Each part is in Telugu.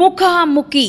ముఖాముఖి.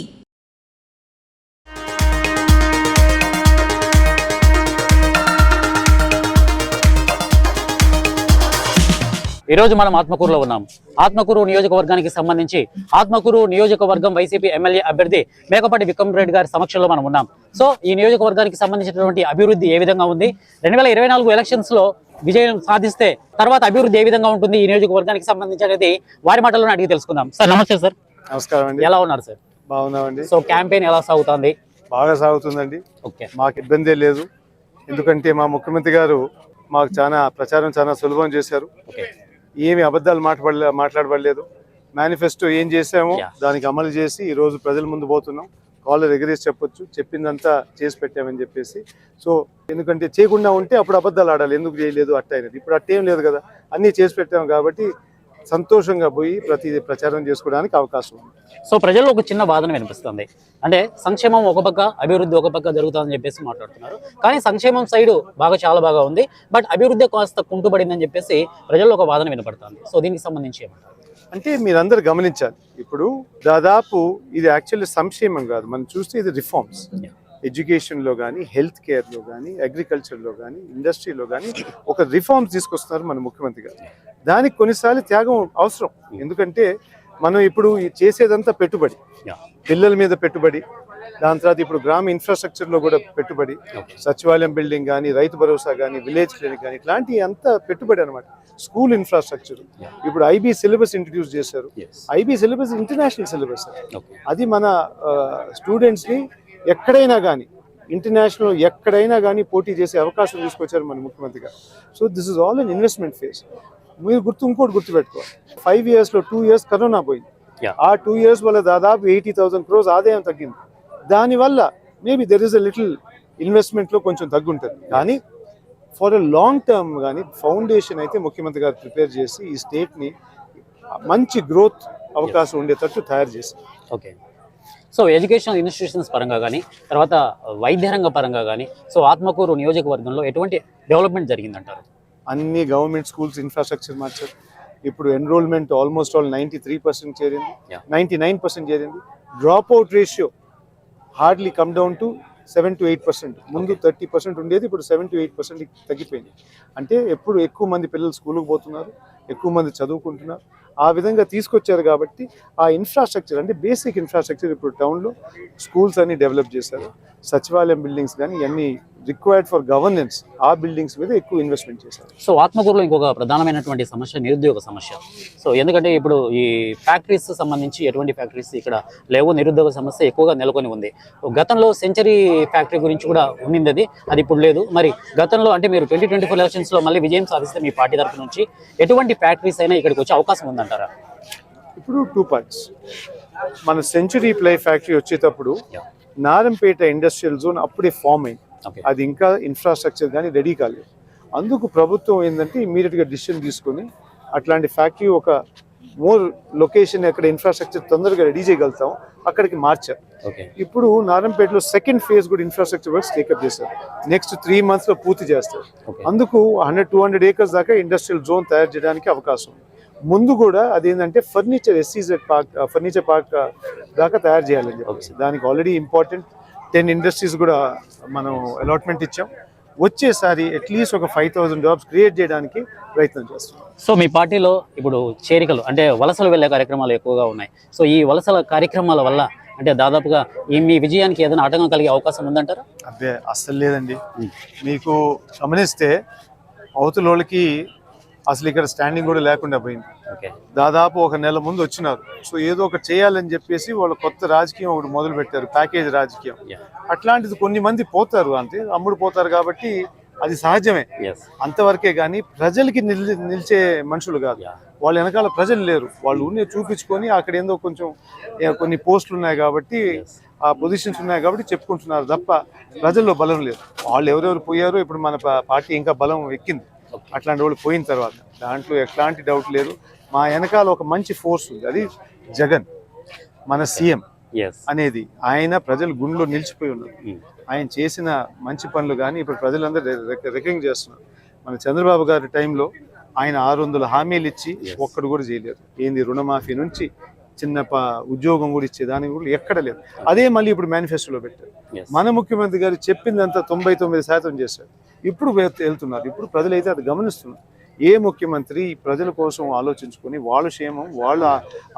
ఈరోజు మనం ఆత్మకూరులో ఉన్నాం. ఆత్మకూరు నియోజకవర్గానికి సంబంధించి ఆత్మకూరు నియోజకవర్గం వైసీపీ ఎమ్మెల్యే అభ్యర్థి మేకపాటి విక్రమ్ రెడ్డి గారి సమక్షంలో మనం ఉన్నాం. సో ఈ నియోజకవర్గానికి సంబంధించినటువంటి అభివృద్ధి ఏ విధంగా ఉంది? రెండు వేల ఇరవై నాలుగు ఎలక్షన్స్లో విజయం సాధిస్తే తర్వాత అభివృద్ధి ఏ విధంగా ఉంటుంది? ఈ నియోజకవర్గానికి సంబంధించి అనేది వారి మాటల్లో అడిగి తెలుసుకుందాం. సార్ నమస్తే సార్. నమస్కారం అండి. ఎలా ఉన్నారు సార్? బాగున్నామండి. సో క్యాంపెయిన్ ఎలా సాగుతుంది? బాగా సాగుతుందండి. ఓకే. మాకు ఇబ్బందే లేదు. ఎందుకంటే మా ముఖ్యమంత్రి గారు మాకు చాలా ప్రచారం చాలా సులభం చేశారు. ఏమి అబద్ధాలు మాట్లాడలే మాట్లాడబడలేదు. మేనిఫెస్టో ఏం చేసామో. దానికి అమలు చేసి ఈ రోజు ప్రజల ముందు పోతున్నాం. కాలర్ ఎగరేసి చెప్పొచ్చు చెప్పిందంతా చేసి పెట్టామని చెప్పేసి. సో ఎందుకంటే చేయకుండా ఉంటే అప్పుడు అబద్ధాలు ఆడాలి. ఎందుకు చేయలేదు అట్ట అయినది. ఇప్పుడు అట్టేం లేదు కదా. అన్నీ చేసి పెట్టాము కాబట్టి సంతోషంగా పోయి ప్రతి ప్రచారం చేసుకోవడానికి అవకాశం ఉంది. సో ప్రజల్లో ఒక చిన్న బాధన వినిపిస్తుంది. అంటే సంక్షేమం ఒక పక్క అభివృద్ధి ఒక పక్క జరుగుతుందని చెప్పేసి మాట్లాడుతున్నారు. కానీ సంక్షేమం సైడ్ బాగా చాలా బాగా ఉంది. బట్ అభివృద్ధి కాస్త కుంటుపడిందని చెప్పేసి ప్రజల్లో ఒక వాదన వినపడుతుంది. సో దీనికి సంబంధించి ఏమంటారు? అంటే మీరందరూ గమనించాలి. ఇప్పుడు దాదాపు ఇది యాక్చువల్లీ సంక్షేమం కాదు. మనం చూస్తే ఇది రిఫార్మ్స్. ఎడ్యుకేషన్లో కానీ హెల్త్ కేర్లో కానీ అగ్రికల్చర్లో కానీ ఇండస్ట్రీలో కానీ ఒక రిఫార్మ్స్ తీసుకొస్తున్నారు మన ముఖ్యమంత్రి గారు. దానికి కొన్నిసార్లు త్యాగం అవసరం. ఎందుకంటే మనం ఇప్పుడు చేసేదంతా పెట్టుబడి. పిల్లల మీద పెట్టుబడి దాని తర్వాత ఇప్పుడు గ్రామ ఇన్ఫ్రాస్ట్రక్చర్లో కూడా పెట్టుబడి. సచివాలయం బిల్డింగ్ కానీ రైతు భరోసా కానీ విలేజ్ క్లినిక్ కానీ ఇట్లాంటి అంతా పెట్టుబడి అనమాట స్కూల్ ఇన్ఫ్రాస్ట్రక్చర్. ఇప్పుడు ఐబీ సిలబస్ ఇంట్రడ్యూస్ చేశారు. ఐబీ సిలబస్ ఇంటర్నేషనల్ సిలబస్ అది మన స్టూడెంట్స్ని ఎక్కడైనా కానీ ఇంటర్నేషనల్ ఎక్కడైనా కానీ పోటీ చేసే అవకాశం తీసుకొచ్చారు మన ముఖ్యమంత్రి గారు. So this is all an investment phase మీరు గుర్తు ఇంకోటి గుర్తుపెట్టుకోవాలి ఫైవ్ ఇయర్స్లో టూ ఇయర్స్ కరోనా పోయింది. ఆ టూ ఇయర్స్ వల్ల దాదాపు ఎయిటీ థౌసండ్ క్రోస్ ఆదాయం తగ్గింది. దానివల్ల maybe there is a little ఇన్వెస్ట్మెంట్లో కొంచెం తగ్గుంటుంది. కానీ ఫర్ ఎ లాంగ్ టర్మ్ కానీ ఫౌండేషన్ అయితే ముఖ్యమంత్రి గారు ప్రిపేర్ చేసి ఈ స్టేట్ని మంచి గ్రోత్ అవకాశం ఉండేటట్టు తయారు చేశారు ఓకే సో ఎడ్యుకేషన్ ఇన్స్టిట్యూషన్స్ పరంగా కానీ తర్వాత వైద్య రంగ పరంగా కానీ సో ఆత్మకూరు నియోజకవర్గంలో ఎటువంటి డెవలప్మెంట్ జరిగిందంటారు? అన్ని గవర్నమెంట్ స్కూల్స్ ఇన్ఫ్రాస్ట్రక్చర్ మార్చారు. ఇప్పుడు enrolment almost all ninety three percent చేరింది. నైంటీ నైన్ పర్సెంట్ చేరింది. Drop out ratio hardly come down to seven to eight percent. ముందు థర్టీ పర్సెంట్ ఉండేది ఇప్పుడు సెవెన్ టు ఎయిట్ పర్సెంట్ తగ్గిపోయింది. అంటే ఎప్పుడు ఎక్కువ మంది పిల్లలు స్కూల్కి పోతున్నారు ఎక్కువ మంది చదువుకుంటున్నారు ఆ విధంగా తీసుకొచ్చారు కాబట్టి ఆ ఇన్ఫ్రాస్ట్రక్చర్ అంటే బేసిక్ ఇన్ఫ్రాస్ట్రక్చర్ ఇప్పుడు టౌన్లో స్కూల్స్ అన్ని డెవలప్ చేశారు. సచివాలయం బిల్డింగ్స్ కానీ ఇవన్నీ రిక్వైర్డ్ ఫర్ గవర్నెన్స్ ఆ బిల్డింగ్స్ మీద ఎక్కువ ఇన్వెస్ట్మెంట్ చేశారు. సో ఆత్మకూరులో ఇంకొక ప్రధానమైనటువంటి సమస్య నిరుద్యోగ సమస్య. సో ఎందుకంటే ఇప్పుడు ఈ ఫ్యాక్టరీస్ సంబంధించి ఎటువంటి ఫ్యాక్టరీస్ ఇక్కడ లేవు నిరుద్యోగ సమస్య ఎక్కువగా నెలకొని ఉంది. గతంలో సెంచరీ ఫ్యాక్టరీ గురించి కూడా ఉండింది అది అది ఇప్పుడు లేదు. మరి గతంలో అంటే మీరు ట్వంటీ ట్వంటీ ఫోర్ ఎలక్షన్స్లో మళ్ళీ విజయం సాధిస్తే మీ పార్టీ తరఫు నుంచి ఎటువంటి ఫ్యాక్టరీస్ అయినా ఇక్కడికి వచ్చే అవకాశం ఉందంటారా? ఇప్పుడు టూ పార్ట్స్ మన సెంచురీ ప్లై ఫ్యాక్టరీ వచ్చేటప్పుడు. నారంపేట ఇండస్ట్రియల్ జోన్ అప్పుడే ఫామ్ అయింది. అది ఇంకా ఇన్ఫ్రాస్ట్రక్చర్ కానీ రెడీ కాలేదు. అందుకు ప్రభుత్వం ఏంటంటే ఇమీడియట్గా డిసిషన్ తీసుకొని అట్లాంటి ఫ్యాక్టరీ ఒక మోర్ లొకేషన్ ఎక్కడ ఇన్ఫ్రాస్ట్రక్చర్ తొందరగా రెడీ చేయగలుగుతాం అక్కడికి మార్చారు. ఇప్పుడు నారంపేటలో సెకండ్ ఫేజ్ కూడా ఇన్ఫ్రాస్ట్రక్చర్ వర్క్స్ టేకప్ చేశారు. నెక్స్ట్ త్రీ మంత్స్లో పూర్తి చేస్తారు. అందుకు హండ్రెడ్ టూ హండ్రెడ్ ఏకర్స్ దాకా ఇండస్ట్రియల్ జోన్ తయారు చేయడానికి అవకాశం ఉంది. ముందు కూడా అదేంటంటే furniture SEZ park furniture park దాకా తయారు చేయాలని చెప్పేసి దానికి ఆల్రెడీ ఇంపార్టెంట్ టెన్ ఇండస్ట్రీస్ కూడా మనం అలాట్మెంట్ ఇచ్చాం. వచ్చేసారి అట్లీస్ట్ ఒక ఫైవ్ థౌసండ్ జాబ్స్ క్రియేట్ చేయడానికి ప్రయత్నం చేస్తున్నాం. సో మీ పార్టీలో ఇప్పుడు చేరికలు అంటే వలసలు వెళ్ళే కార్యక్రమాలు ఎక్కువగా ఉన్నాయి. సో ఈ వలసల కార్యక్రమాల వల్ల అంటే దాదాపుగా ఈ మీ విజయానికి ఏదైనా ఆటంకం కలిగే అవకాశం ఉందంటారా? అబ్బే అస్సలు లేదండి. మీకు గమనిస్తే అవతల వాళ్ళకి అసలు ఇక్కడ స్టాండింగ్ కూడా లేకుండా పోయింది. దాదాపు ఒక నెల ముందు వచ్చినారు. సో ఏదో ఒకటి చేయాలని చెప్పేసి వాళ్ళు కొత్త రాజకీయం ఒకటి మొదలు పెట్టారు ప్యాకేజ్ రాజకీయం. అట్లాంటిది కొన్ని మంది పోతారు అంతే అమ్ముడు పోతారు కాబట్టి అది సహజమే. అంతవరకే కానీ ప్రజలకి నిల్ నిలిచే మనుషులు కాదు. వాళ్ళ వెనకాల ప్రజలు లేరు. వాళ్ళు ఉన్నే చూపించుకొని అక్కడ ఏందో కొంచెం కొన్ని పోస్టులు ఉన్నాయి కాబట్టి ఆ పొజిషన్స్ ఉన్నాయి కాబట్టి చెప్పుకుంటున్నారు తప్ప ప్రజల్లో బలం లేదు. వాళ్ళు ఎవరెవరు పోయారో ఇప్పుడు మన పార్టీ ఇంకా బలం ఎక్కింది. అట్లాంటి వాళ్ళు పోయిన తర్వాత. దాంట్లో ఎట్లాంటి డౌట్ లేదు. మా వెనకాల ఒక మంచి ఫోర్స్ ఉంది. అది జగన్ మన సీఎం అనేది ఆయన ప్రజలు గుండెలో నిలిచిపోయి ఉన్నారు. ఆయన చేసిన మంచి పనులు కానీ ఇప్పుడు ప్రజలందరూ రికగ్నింగ్ చేస్తున్నారు. మన చంద్రబాబు గారి టైంలో ఆయన ఆరు వందల హామీలు ఇచ్చి ఒక్కడు కూడా చేయలేరు ఏంది రుణమాఫీ నుంచి చిన్న ఉద్యోగం కూడా ఇచ్చేదానికి కూడా ఎక్కడ లేదు. అదే మళ్ళీ ఇప్పుడు మేనిఫెస్టోలో పెట్టారు. మన ముఖ్యమంత్రి గారు చెప్పిందంతా తొంభై తొమ్మిది శాతం చేశారు. ఇప్పుడు వెళ్తున్నారు ఇప్పుడు ప్రజలైతే అది గమనిస్తున్నారు. ఏ ముఖ్యమంత్రి ప్రజల కోసం ఆలోచించుకొని వాళ్ళ క్షేమం వాళ్ళ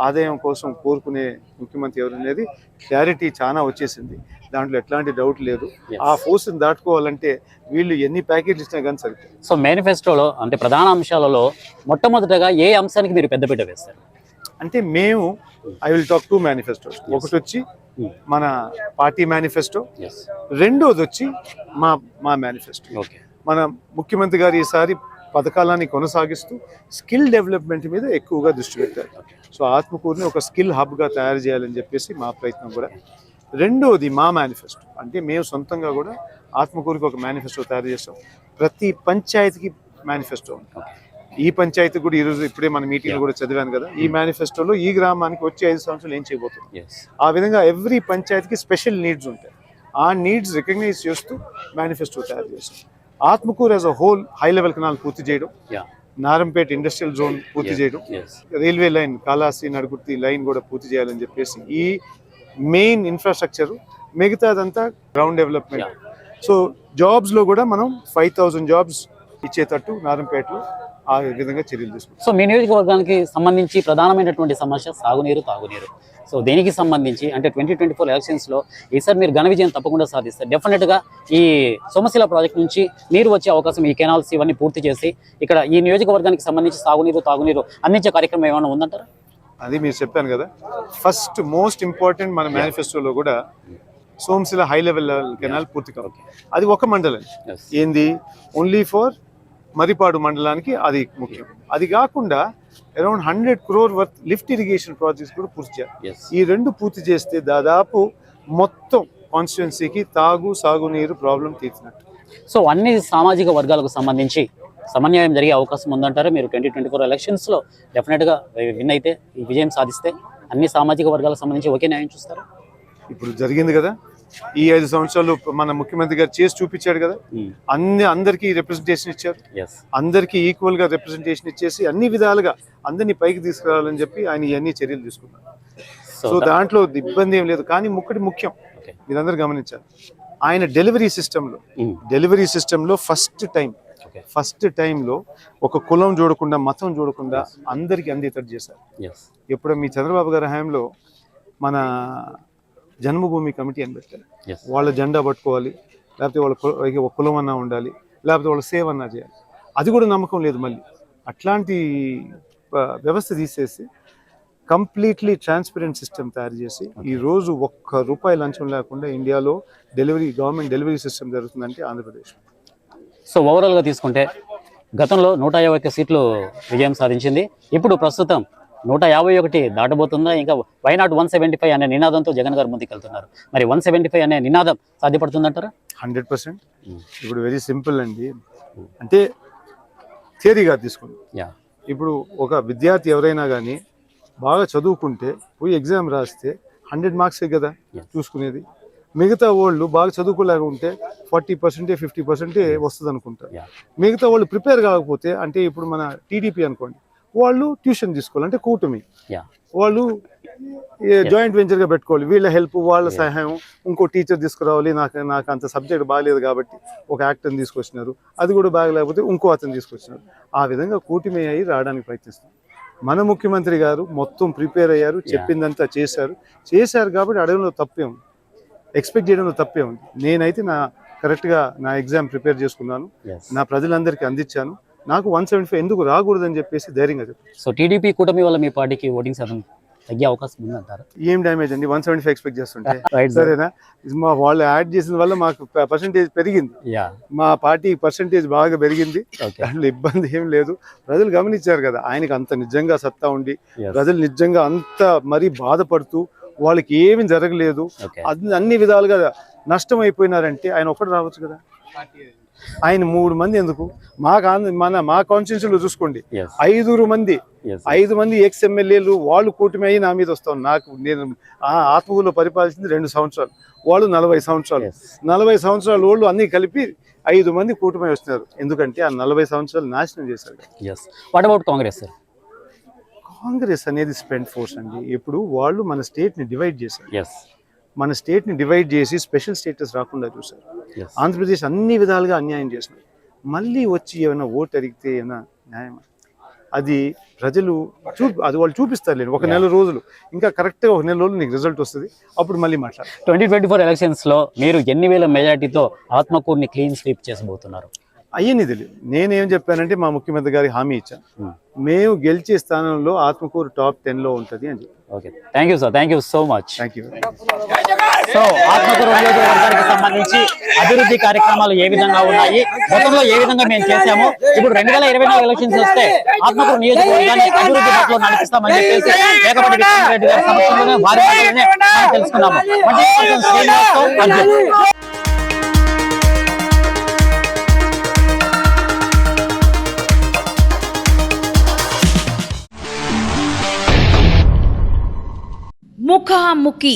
ఆదాయం కోసం కోరుకునే ముఖ్యమంత్రి ఎవరు అనేది క్లారిటీ చాలా వచ్చేసింది. దాంట్లో ఎట్లాంటి డౌట్ లేదు. ఆ ఫోర్స్ని దాటుకోవాలంటే వీళ్ళు ఎన్ని ప్యాకేజీలు ఇచ్చినా కానీ సరిపోతుంది సో మేనిఫెస్టోలో అంటే ప్రధాన అంశాలలో మొట్టమొదటగా ఏ అంశానికి మీరు పెద్దపీట వేస్తారు? అంటే మేము I will talk two manifestos ఒకటి వచ్చి Hmm. మన పార్టీ మేనిఫెస్టో రెండోది వచ్చి మా మా మేనిఫెస్టో ఓకే మన ముఖ్యమంత్రి గారు ఈసారి పథకాలని కొనసాగిస్తూ స్కిల్ డెవలప్మెంట్ మీద ఎక్కువగా దృష్టి పెట్టారు. సో ఆత్మకూరుని ఒక స్కిల్ హబ్గా తయారు చేయాలని చెప్పేసి మా ప్రయత్నం కూడా. రెండోది మా మేనిఫెస్టో అంటే మేము సొంతంగా కూడా ఆత్మకూరుకి ఒక మేనిఫెస్టో తయారు చేస్తాం. ప్రతి పంచాయతీకి మేనిఫెస్టో ఉంది. ఈ పంచాయతీ కూడా ఈరోజు ఇప్పుడే మన మీటింగ్ కూడా చదివాను కదా. ఈ మేనిఫెస్టోలో ఈ గ్రామానికి వచ్చే ఐదు సంవత్సరాలు ఏం చేయబోతున్నాం? ఎస్ ఆ విధంగా ఎవ్రీ పంచాయతీకి స్పెషల్ నీడ్స్ ఉంటాయి. ఆ నీడ్స్ రికగ్నైజ్ చేస్తూ మేనిఫెస్టో తయారు చేస్తాం. Atmakur as a whole high level canal పూర్తి చేయడం. నారంపేట ఇండస్ట్రియల్ జోన్ పూర్తి చేయడం. Railway line Kalasi Nadugurthi line కూడా పూర్తి చేయాలని చెప్పేసి ఈ మెయిన్ ఇన్ఫ్రాస్ట్రక్చర్ మిగతాదంతా గ్రౌండ్ డెవలప్మెంట్ సో జాబ్స్లో కూడా మనం ఫైవ్ థౌజండ్ జాబ్స్ ఇచ్చేటట్టు నారంపేటలో ఆ విధంగా చర్యలు తీసుకుంటాం. సో మీ నియోజకవర్గానికి సంబంధించి ప్రధానమైనటువంటి సమస్య సాగునీరు తాగునీరు. సో దేనికి సంబంధించి? అంటే ట్వంటీ ట్వంటీ ఫోర్ ఎలక్షన్స్లో ఈసారి మీరు ఘన విజయం తప్పకుండా సాధిస్తారు డెఫినెట్గా ఈ సోమశిల ప్రాజెక్ట్ నుంచి నీరు వచ్చే అవకాశం ఈ కెనాల్స్ ఇవన్నీ పూర్తి చేసి ఇక్కడ ఈ నియోజకవర్గానికి సంబంధించి సాగునీరు తాగునీరు అందించే కార్యక్రమం ఏమైనా ఉందంటారా? అది మీరు చెప్పాను కదా. ఫస్ట్ మోస్ట్ ఇంపార్టెంట్ మన మేనిఫెస్టోలో కూడా సోమశిల హై లెవెల్ కెనాల్ పూర్తి కావాలి. అది ఒక మండలం. ఏంది? ఓన్లీ ఫర్ మరిపాడు మండలానికి అది ముఖ్యం. అది కాకుండా around hundred crore worth lift irrigation projects కూడా పూర్తి చేయాలి. ఈ రెండు పూర్తి చేస్తే దాదాపు మొత్తం కాన్స్టిట్యున్సీకి తాగు సాగునీరు ప్రాబ్లం తీర్చినట్టు. సో అన్ని సామాజిక వర్గాలకు సంబంధించి సమన్వయం జరిగే అవకాశం ఉందంటారా. మీరు ట్వంటీ ట్వంటీ ఫోర్ ఎలక్షన్స్లో డెఫినెట్గా విన్ అయితే ఈ విజయం సాధిస్తే అన్ని సామాజిక వర్గాలకు సంబంధించి ఒకే న్యాయం చూస్తారు? ఇప్పుడు జరిగింది కదా. ఈ ఐదు సంవత్సరాలు మన ముఖ్యమంత్రి గారు చేసి చూపించాడు కదా. అన్ని అందరికీ రిప్రజెంటేషన్ ఇచ్చారు. అందరికీ ఈక్వల్గా రిప్రజెంటేషన్ ఇచ్చేసి అన్ని విధాలుగా అందరినీ పైకి తీసుకురావాలని చెప్పి ఆయన ఇవన్నీ చర్యలు తీసుకున్నారు. సో దాంట్లో ఇబ్బంది ఏం లేదు. కానీ ముక్కటి ముఖ్యం. మీరందరూ గమనించాలి. ఆయన డెలివరీ సిస్టంలో డెలివరీ సిస్టంలో ఫస్ట్ టైం ఫస్ట్ టైంలో ఒక కులం చూడకుండా మతం చూడకుండా అందరికీ అందేటట్టు చేశారు. ఎప్పుడు మీ చంద్రబాబు గారి హయాంలో మన జన్మభూమి కమిటీ అని పెట్టారు వాళ్ళ జెండా పట్టుకోవాలి లేకపోతే వాళ్ళ ఒక కులం అన్నా ఉండాలి లేకపోతే వాళ్ళ సేవ అన్నా చేయాలి. అది కూడా నమ్మకం లేదు మళ్ళీ. అట్లాంటి వ్యవస్థ తీసేసి కంప్లీట్లీ ట్రాన్స్పరెంట్ సిస్టమ్ తయారు చేసి ఈ రోజు ఒక్క రూపాయి లంచం లేకుండా ఇండియాలో డెలివరీ గవర్నమెంట్ డెలివరీ సిస్టమ్ జరుగుతుందంటే ఆంధ్రప్రదేశ్. సో ఓవరాల్గా తీసుకుంటే గతంలో నూట యాభై ఒక్క సీట్లు విజయం సాధించింది. ఇప్పుడు ప్రస్తుతం నూట యాభై ఒకటి దాటబోతుందా? ఇంకా వైనాట్ వన్ సెవెంటీ ఫైవ్ అనే నినాదంతో జగన్ గారు ముందుకెళ్తున్నారు. మరి వన్ సెవెంటీ ఫైవ్ అనే నినాదం సాధ్యపడుతుందంటారా? Hundred percent. ఇప్పుడు వెరీ సింపుల్ అండి. అంటే థియరీగా తీసుకోండి యా. ఇప్పుడు ఒక విద్యార్థి ఎవరైనా కానీ బాగా చదువుకుంటే పోయి ఎగ్జామ్ రాస్తే హండ్రెడ్ మార్క్సే కదా. చూసుకునేది. మిగతా వాళ్ళు బాగా చదువుకోలేక ఉంటే ఫార్టీ పర్సెంటే ఫిఫ్టీ పర్సెంటే వస్తుంది అనుకుంటారు మిగతా వాళ్ళు ప్రిపేర్ కాకపోతే అంటే ఇప్పుడు మన టీడీపీ అనుకోండి. వాళ్ళు ట్యూషన్ తీసుకోవాలి అంటే కూటమి వాళ్ళు జాయింట్ వెంచర్గా పెట్టుకోవాలి వీళ్ళ హెల్ప్ వాళ్ళ సహాయం ఇంకో టీచర్ తీసుకురావాలి నాకు నాకు అంత సబ్జెక్ట్ బాగాలేదు కాబట్టి ఒక యాక్టర్ని తీసుకొచ్చినారు అది కూడా బాగలేకపోతే ఇంకో అతను తీసుకొచ్చినారు. ఆ విధంగా కూటమి అయ్యి రావడానికి ప్రయత్నిస్తాం మన ముఖ్యమంత్రి గారు మొత్తం ప్రిపేర్ అయ్యారు చెప్పిందంతా చేశారు. చేశారు కాబట్టి అడగడంలో తప్పే ఉంది. ఎక్స్పెక్ట్ చేయడంలో తప్పే ఉంది. నేనైతే నా కరెక్ట్గా నా ఎగ్జామ్ ప్రిపేర్ చేసుకున్నాను. నా ప్రజలందరికీ అందించాను. నాకు వన్ సెవెంటీ ఫైవ్ ఎందుకు రాకూడదని చెప్పేసి ధైర్యంగా చెప్పాను సో టీడీపీ కూటమి వల్ల మీ పార్టీకి ఓటింగ్ శాతం తగ్గే అవకాశం ఉందంటారా? ఏం డ్యామేజ్ అండి? వన్ సెవెంటీ ఫైవ్ ఎక్స్పెక్ట్ చేస్తుంటే సరేనా? మా వాళ్ళు యాడ్ చేసిన వల్ల మాకు పర్సంటేజ్ పెరిగింది. యా మా పార్టీ పర్సంటేజ్ బాగా పెరిగింది. ఓకే దాంట్లో ఇబ్బంది ఏం లేదు. ప్రజలు గమనించారు కదా ఆయనకి అంత నిజంగా సత్తా ఉండి ప్రజలు నిజంగా అంత మరీ బాధపడుతూ వాళ్ళకి ఏమి జరగలేదు. అన్ని అన్ని విధాలుగా నష్టం అయిపోయినారంటే ఆయన ఒక్కడు రావచ్చు కదా. ఆయన మూడు మంది ఎందుకు? మా మన మా కాన్స్టిట్యూన్సీలో చూసుకోండి. ఐదుగురు మంది. ఐదు మంది ఎక్స్ ఎమ్మెల్యేలు వాళ్ళు కూటమి అయ్యి నా మీద వస్తాం. నాకు నేను ఆ ఆత్మకూరులో పరిపాలించింది రెండు సంవత్సరాలు. వాళ్ళు నలభై సంవత్సరాలు. నలభై సంవత్సరాల వాళ్ళు అన్ని కలిపి ఐదు మంది కూటమి వస్తున్నారు. ఎందుకంటే ఆ నలభై సంవత్సరాలు నాశనం చేశారు. What about Congress sir Congress అనేది స్పెండ్ ఫోర్స్ అండి. ఇప్పుడు వాళ్ళు మన స్టేట్ని డివైడ్ చేశారు. మన స్టేట్ని డివైడ్ చేసి స్పెషల్ స్టేటస్ రాకుండా చూశారు. ఆంధ్రప్రదేశ్ అన్ని విధాలుగా అన్యాయం చేసినారు మళ్ళీ వచ్చి ఏమైనా ఓటు అడిగితే ఏమైనా న్యాయమా? అది ప్రజలు చూ అది వాళ్ళు చూపిస్తారు ఒక నెల రోజులు. ఇంకా కరెక్ట్గా ఒక నెల రోజులు నీకు రిజల్ట్ వస్తుంది. అప్పుడు మళ్ళీ మాట్లాడు. ట్వంటీ ట్వంటీ ఫోర్ ఎలక్షన్స్లో మీరు ఎన్ని వేల మెజార్టీతో ఆత్మకూరుని క్లీన్ స్వీప్ చేయబోతున్నారు అయ్యని తెలియదు. నేనేం చెప్పానంటే మా ముఖ్యమంత్రి గారికి హామీ ఇచ్చాను మేము గెలిచే స్థానంలో ఆత్మకూరు టాప్ టెన్లో ఉంటుంది అని చెప్పి. Okay thank you sir thank you so much thank you so Atmakur నియోజకవర్గానికి సంబంధించి అభివృద్ధి కార్యక్రమాలు ఏ విధంగా ఉన్నాయి? గతంలో ఏ విధంగా మేము చేశాము? ఇప్పుడు రెండు వేల ఇరవై నాలుగు ఎలక్షన్స్ వస్తే ఆత్మకూరు నియోజకవర్గాన్ని అభివృద్ధి పట్ల నడిపిస్తామని చెప్పేసి మేకపాటి విక్రమరెడ్డి గారి సమక్షంలోనే వారి తెలుసుకున్నాము. అంటే